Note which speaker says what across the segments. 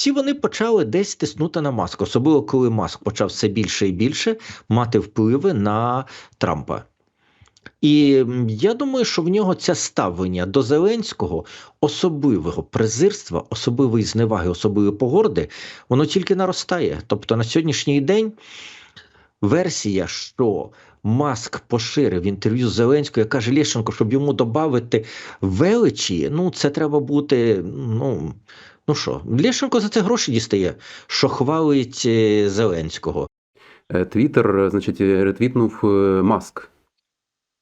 Speaker 1: всі вони почали десь тиснути на маску, особливо коли маск почав все більше і більше мати впливи на Трампа. І я думаю, що в нього це ставлення до Зеленського особливого презирства, особливої зневаги, особливої погорди, воно тільки наростає. Тобто на сьогоднішній день версія, що Маск поширив інтерв'ю з Зеленською, каже Лєшенко, щоб йому додати величі, ну це треба бути. ну, Ну що, Лєшенко за це гроші дістає, що хвалить е, Зеленського.
Speaker 2: Е, Твіттер, значить, ретвітнув е, Маск.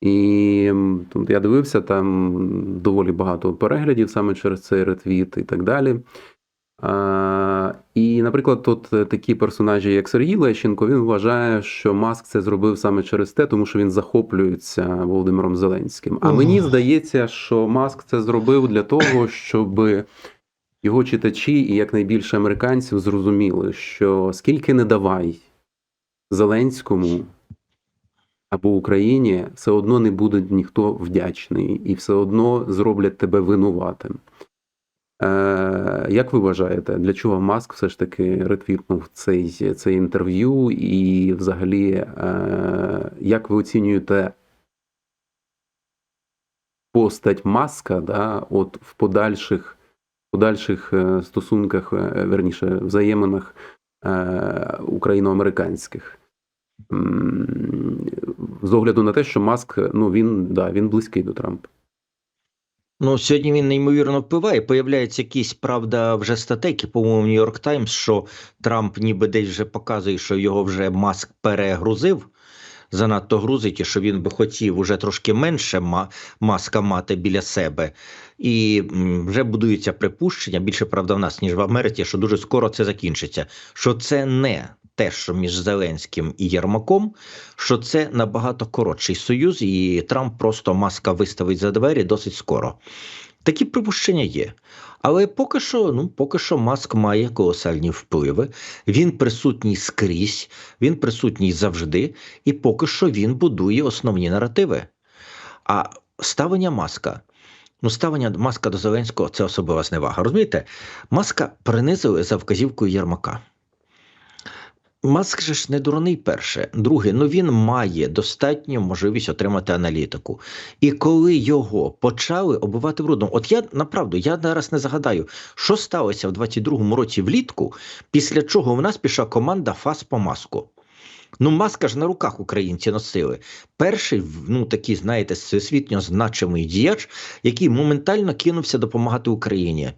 Speaker 2: І тут я дивився, там доволі багато переглядів саме через цей ретвіт і так далі. А, І, наприклад, тут такі персонажі, як Сергій Лещенко, він вважає, що Маск це зробив саме через те, тому що він захоплюється Володимиром Зеленським. А мені здається, що Маск це зробив для того, щоб його читачі і якнайбільше американців зрозуміли, що скільки не давай Зеленському або Україні, все одно не буде ніхто вдячний, і все одно зроблять тебе винуватим. Е, Як ви вважаєте, для чого Маск все ж таки ретвітнув цей, цей інтерв'ю? І взагалі, е, як ви оцінюєте постать Маска да, от в подальших, подальших е, стосунках, е, верніше, взаєминах е, україно-американських? З огляду на те, що Маск ну він да, він близький до Трампа.
Speaker 1: Ну, сьогодні він неймовірно впливає. Появляється якісь, правда, вже статейки, по-моєму, Нью-Йорк Таймс, що Трамп ніби десь вже показує, що його вже маск перегрузив. Занадто грузить, і що він би хотів уже трошки менше маска мати біля себе. І вже будується припущення, більше правда в нас, ніж в Америці, що дуже скоро це закінчиться. Що це не те, що між Зеленським і Єрмаком, що це набагато коротший союз, і Трамп просто маска виставить за двері досить скоро. Такі припущення є. Але поки що, ну поки що, маск має колосальні впливи. Він присутній скрізь, він присутній завжди, і поки що він будує основні наративи. А ставлення маска. Ну, ставлення маска до Зеленського це особлива зневага. Розумієте, маска принизили за вказівкою Єрмака. Маск же ж не дурний перше. Друге, ну він має достатню можливість отримати аналітику. І коли його почали оббивати брудом, от я направду я зараз не загадаю, що сталося в 22-му році влітку, після чого в нас пішла команда ФАС по маску. Ну, маска ж на руках українці носили. Перший, ну такий, знаєте, всесвітньо значимий діяч, який моментально кинувся допомагати Україні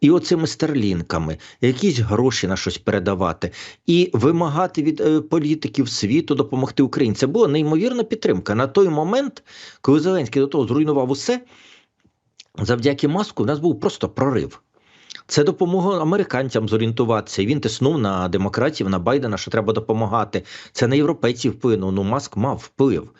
Speaker 1: і оцими старлінками якісь гроші на щось передавати, і вимагати від е, політиків світу допомогти Україні. Це була неймовірна підтримка. На той момент, коли Зеленський до того зруйнував усе, завдяки маску, в нас був просто прорив. Це допомогло американцям зорієнтуватися. Він тиснув на демократів, на Байдена, що треба допомагати. Це на європейців вплинув. Ну, маск мав вплив.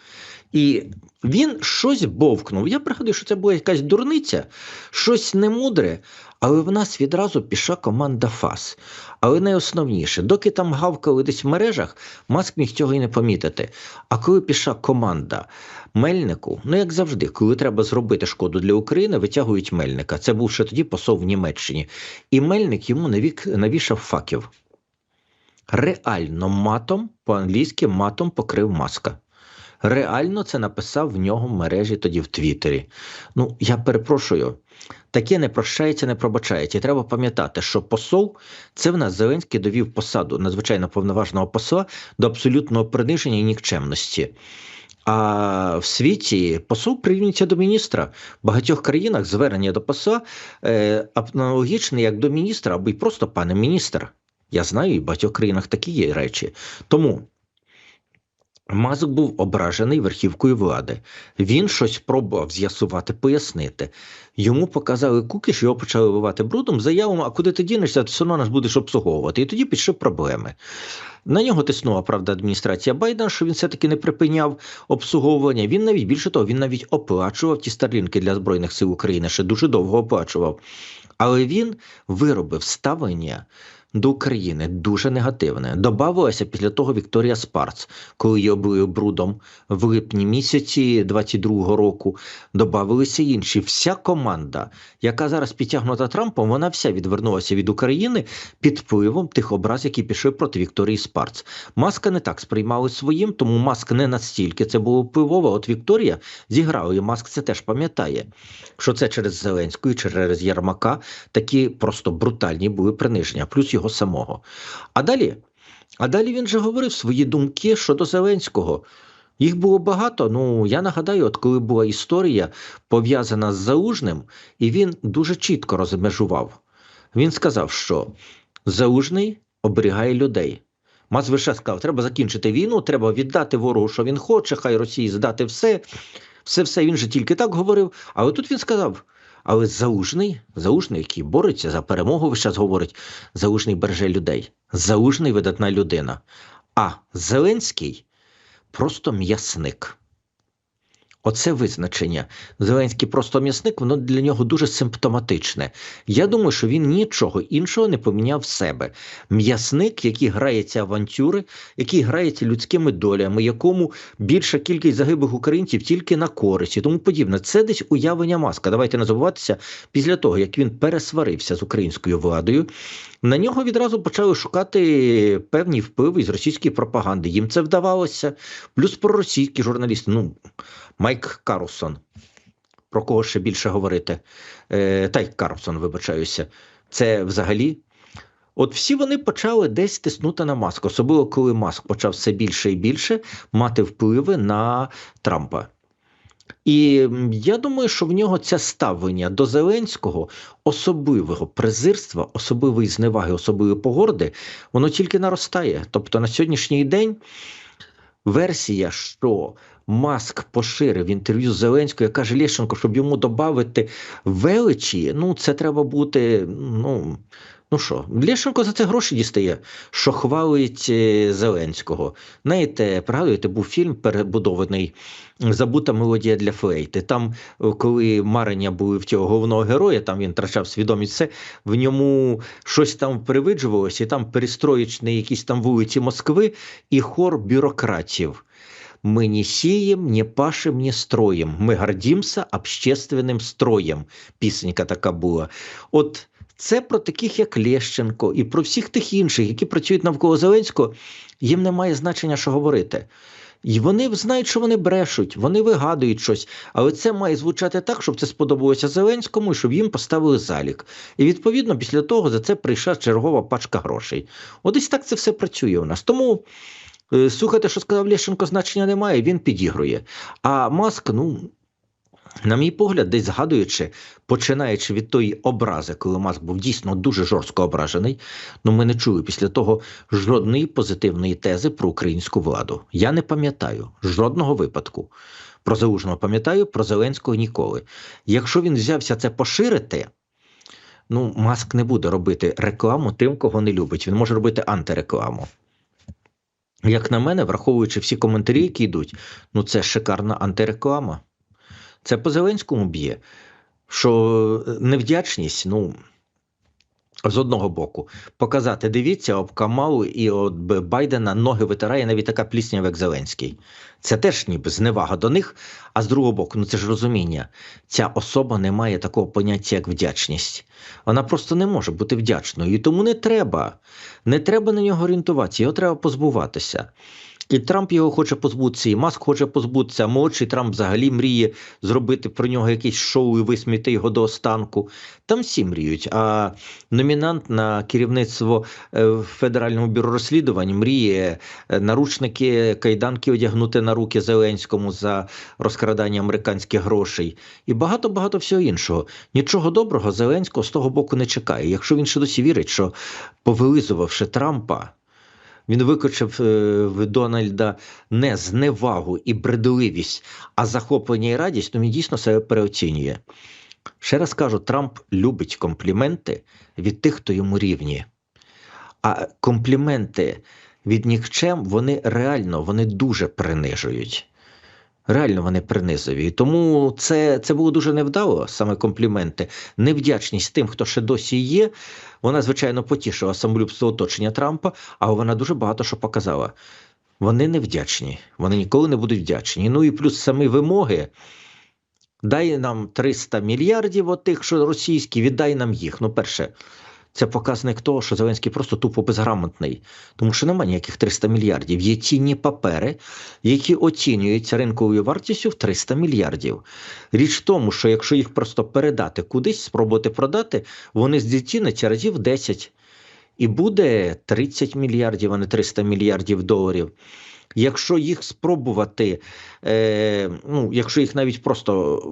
Speaker 1: І він щось бовкнув. Я пригадую, що це була якась дурниця, щось немудре, але в нас відразу пішла команда ФАС. Але найосновніше, доки там гавкали десь в мережах, маск міг цього і не помітити. А коли пішла команда Мельнику, ну як завжди, коли треба зробити шкоду для України, витягують Мельника. Це був ще тоді посол в Німеччині. І Мельник йому навік, навішав факів. Реально матом, по-англійськи матом покрив маска. Реально це написав в нього в мережі тоді в Твіттері. Ну, я перепрошую, таке не прощається, не пробачається. І треба пам'ятати, що посол це в нас Зеленський довів посаду надзвичайно повноважного посла до абсолютного приниження і нікчемності. А в світі посол прирівнюється до міністра в багатьох країнах звернення до посла е, аналогічне як до міністра, або й просто пане міністр. Я знаю, і в багатьох країнах такі є речі. Тому Маск був ображений верхівкою влади. Він щось пробував з'ясувати, пояснити. Йому показали кукіш, його почали вивати брудом, заявами, а куди ти дінешся, все одно нас будеш обслуговувати. І тоді пішли проблеми. На нього тиснула правда адміністрація Байдена, що він все-таки не припиняв обслуговування. Він навіть більше того, він навіть оплачував ті старлінки для Збройних сил України, ще дуже довго оплачував. Але він виробив ставлення до України дуже негативне. Добавилася після того Вікторія Спарц, коли її облили брудом в липні місяці 22-го року. Добавилися інші. Вся команда, яка зараз підтягнута Трампом, вона вся відвернулася від України під впливом тих образ, які пішли проти Вікторії Спарц. Маска не так сприймали своїм, тому маск не настільки це було впливово. От Вікторія зіграла, і маск це теж пам'ятає, що це через Зеленську і через Єрмака такі просто брутальні були приниження, плюс його самого. А далі, а далі він же говорив свої думки щодо Зеленського. Їх було багато. Ну я нагадаю, от коли була історія пов'язана з Залужним, і він дуже чітко розмежував. Він сказав, що Залужний оберігає людей. Мас Више сказав, треба закінчити війну, треба віддати ворогу, що він хоче, хай Росії здати все. Все, все він же тільки так говорив. Але тут він сказав: але Залужний, Залужний, який бореться за перемогу, весь час говорить, Залужний береже людей. Залужний видатна людина. А Зеленський просто м'ясник. Оце визначення. Зеленський просто м'ясник, воно для нього дуже симптоматичне. Я думаю, що він нічого іншого не поміняв в себе. М'ясник, який грає авантюри, який грається людськими долями, якому більша кількість загиблих українців тільки на користь і тому подібне. Це десь уявлення маска. Давайте не забуватися, після того, як він пересварився з українською владою, на нього відразу почали шукати певні впливи з російської пропаганди. Їм це вдавалося. Плюс проросійські журналісти. Ну, Майк Карлсон. Про кого ще більше говорити? Е, Тайк Карлсон, вибачаюся. Це взагалі. От всі вони почали десь тиснути на маск, особливо коли маск почав все більше і більше мати впливи на Трампа. І я думаю, що в нього це ставлення до Зеленського, особливого презирства, особливої зневаги, особливої погорди, воно тільки наростає. Тобто на сьогоднішній день версія, що Маск поширив інтерв'ю з Зеленською, каже Лещенко, щоб йому додати величі, ну це треба бути. ну... Ну що, Лещенко за це гроші дістає, що хвалить е, Зеленського. Знаєте, пригадуєте, був фільм перебудований Забута мелодія для флейти. Там, е, коли марення були в цього головного героя, там він втрачав свідомість, все, в ньому щось там привиджувалося, і там перестроєчні якісь там вулиці Москви і хор бюрократів. Мы не сеем, не пашем, не строим. Ми гордимся общественним строєм. Пісенька така була. От це про таких, як Лещенко, і про всіх тих інших, які працюють навколо Зеленського, їм немає значення, що говорити. І вони знають, що вони брешуть, вони вигадують щось, але це має звучати так, щоб це сподобалося Зеленському і щоб їм поставили залік. І відповідно після того за це прийшла чергова пачка грошей. От десь так це все працює у нас. Тому е, слухайте, що сказав Лещенко, значення немає, він підігрує. А Маск, ну. На мій погляд, десь згадуючи, починаючи від тої образи, коли Маск був дійсно дуже жорстко ображений, ну ми не чули після того жодної позитивної тези про українську владу. Я не пам'ятаю жодного випадку. Про Залужного пам'ятаю, про Зеленського ніколи. Якщо він взявся це поширити, ну Маск не буде робити рекламу тим, кого не любить. Він може робити антирекламу. Як на мене, враховуючи всі коментарі, які йдуть, ну це шикарна антиреклама. Це по Зеленському б'є, що невдячність, ну. З одного боку, показати, дивіться, об Камалу і от Байдена ноги витирає навіть така плісня, як Зеленський. Це теж ніби зневага до них. А з другого боку, ну це ж розуміння. Ця особа не має такого поняття, як вдячність. Вона просто не може бути вдячною. І тому не треба. Не треба на нього орієнтуватися, його треба позбуватися. І Трамп його хоче позбутися, і Маск хоче позбутися. а Молодший Трамп взагалі мріє зробити про нього якесь шоу і висміти його до останку. Там всі мріють. А номінант на керівництво е, в Федеральному бюро розслідувань мріє е, наручники, кайданки одягнути на руки Зеленському за розкрадання американських грошей і багато багато всього іншого. Нічого доброго Зеленського з того боку не чекає. Якщо він ще досі вірить, що повилизувавши Трампа. Він викочив е, в Дональда не зневагу і бредливість, а захоплення і радість, то він дійсно себе переоцінює. Ще раз кажу, Трамп любить компліменти від тих, хто йому рівні. А компліменти від нікчем, вони реально вони дуже принижують. Реально вони принизові. Тому це, це було дуже невдало, саме компліменти. Невдячність тим, хто ще досі є. Вона, звичайно, потішила самолюбство оточення Трампа, але вона дуже багато що показала. Вони невдячні, вони ніколи не будуть вдячні. Ну і плюс самі вимоги. Дай нам 300 мільярдів отих, що російські, віддай нам їх. Ну, перше, це показник того, що Зеленський просто тупо безграмотний, тому що немає ніяких 300 мільярдів. Є цінні папери, які оцінюються ринковою вартістю в 300 мільярдів. Річ в тому, що якщо їх просто передати кудись, спробувати продати, вони зціняться разів 10. І буде 30 мільярдів, а не 300 мільярдів доларів. Якщо їх спробувати, е, ну, якщо їх навіть просто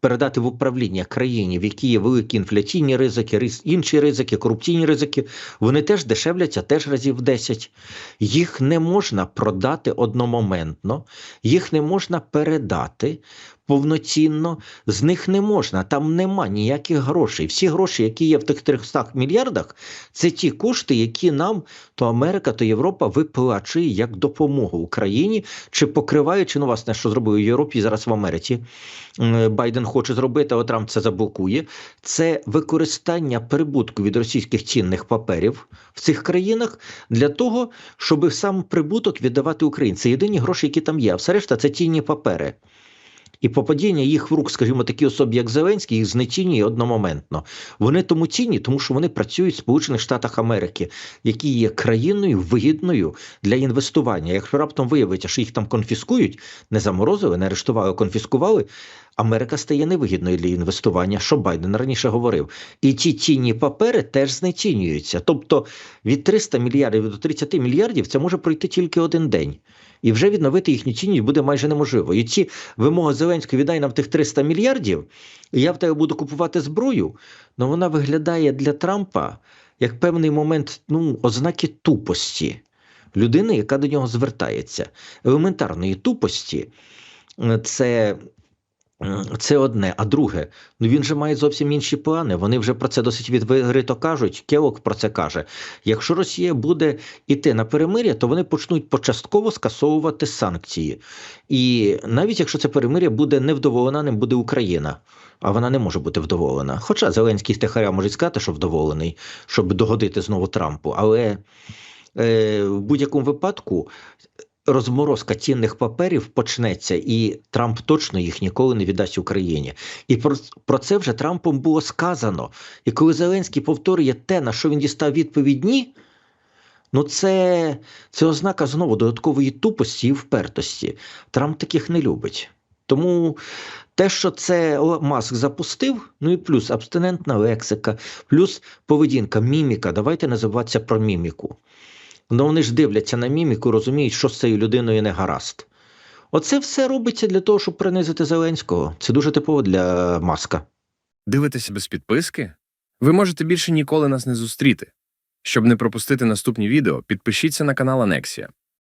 Speaker 1: передати в управління країні, в якій є великі інфляційні ризики, інші ризики, корупційні ризики, вони теж дешевляться теж разів в 10. Їх не можна продати одномоментно, їх не можна передати повноцінно, з них не можна, там нема ніяких грошей. Всі гроші, які є в тих 300 мільярдах, це ті кошти, які нам то Америка, то Європа виплачує як допомогу Україні, чи покриваючи, ну, власне, що зробив в Європі зараз в Америці. Байден хоче зробити, але Трамп це заблокує. Це використання прибутку від російських цінних паперів в цих країнах для того, щоб сам прибуток віддавати Україні. Це єдині гроші, які там є. А все решта це цінні папери. І попадіння їх в рук, скажімо, такі особи, як Зеленський, їх знецінює одномоментно. Вони тому цінні, тому що вони працюють в Сполучених Штатах Америки, які є країною вигідною для інвестування. Якщо раптом виявиться, що їх там конфіскують, не заморозили, не арештували, конфіскували. Америка стає невигідною для інвестування, що Байден раніше говорив. І ті цінні папери теж знецінюються. Тобто від 300 мільярдів до 30 мільярдів це може пройти тільки один день. І вже відновити їхню цінність буде майже неможливо. І ці вимоги Зеленського віддай нам тих 300 мільярдів, і я в тебе буду купувати зброю. Ну вона виглядає для Трампа як певний момент ну, ознаки тупості людини, яка до нього звертається. Елементарної тупості е, це. Це одне, а друге, ну він же має зовсім інші плани. Вони вже про це досить відкрито кажуть. Келок про це каже. Якщо Росія буде йти на перемир'я, то вони почнуть почастково скасовувати санкції. І навіть якщо це перемир'я буде невдоволена, ним буде Україна. А вона не може бути вдоволена. Хоча Зеленський стихаря може сказати, що вдоволений, щоб догодити знову Трампу. Але е, в будь-якому випадку розморозка цінних паперів почнеться, і Трамп точно їх ніколи не віддасть Україні. І про, про це вже Трампом було сказано. І коли Зеленський повторює те, на що він дістав відповідь ні, ну це, це ознака знову додаткової тупості і впертості. Трамп таких не любить. Тому те, що це Маск запустив, ну і плюс абстинентна лексика, плюс поведінка, міміка. Давайте не забуватися про міміку. Ну вони ж дивляться на міміку, розуміють, що з цією людиною не гаразд. Оце все робиться для того, щоб принизити Зеленського. Це дуже типово для Маска.
Speaker 3: Дивитеся без підписки? Ви можете більше ніколи нас не зустріти. Щоб не пропустити наступні відео, підпишіться на канал Анексія.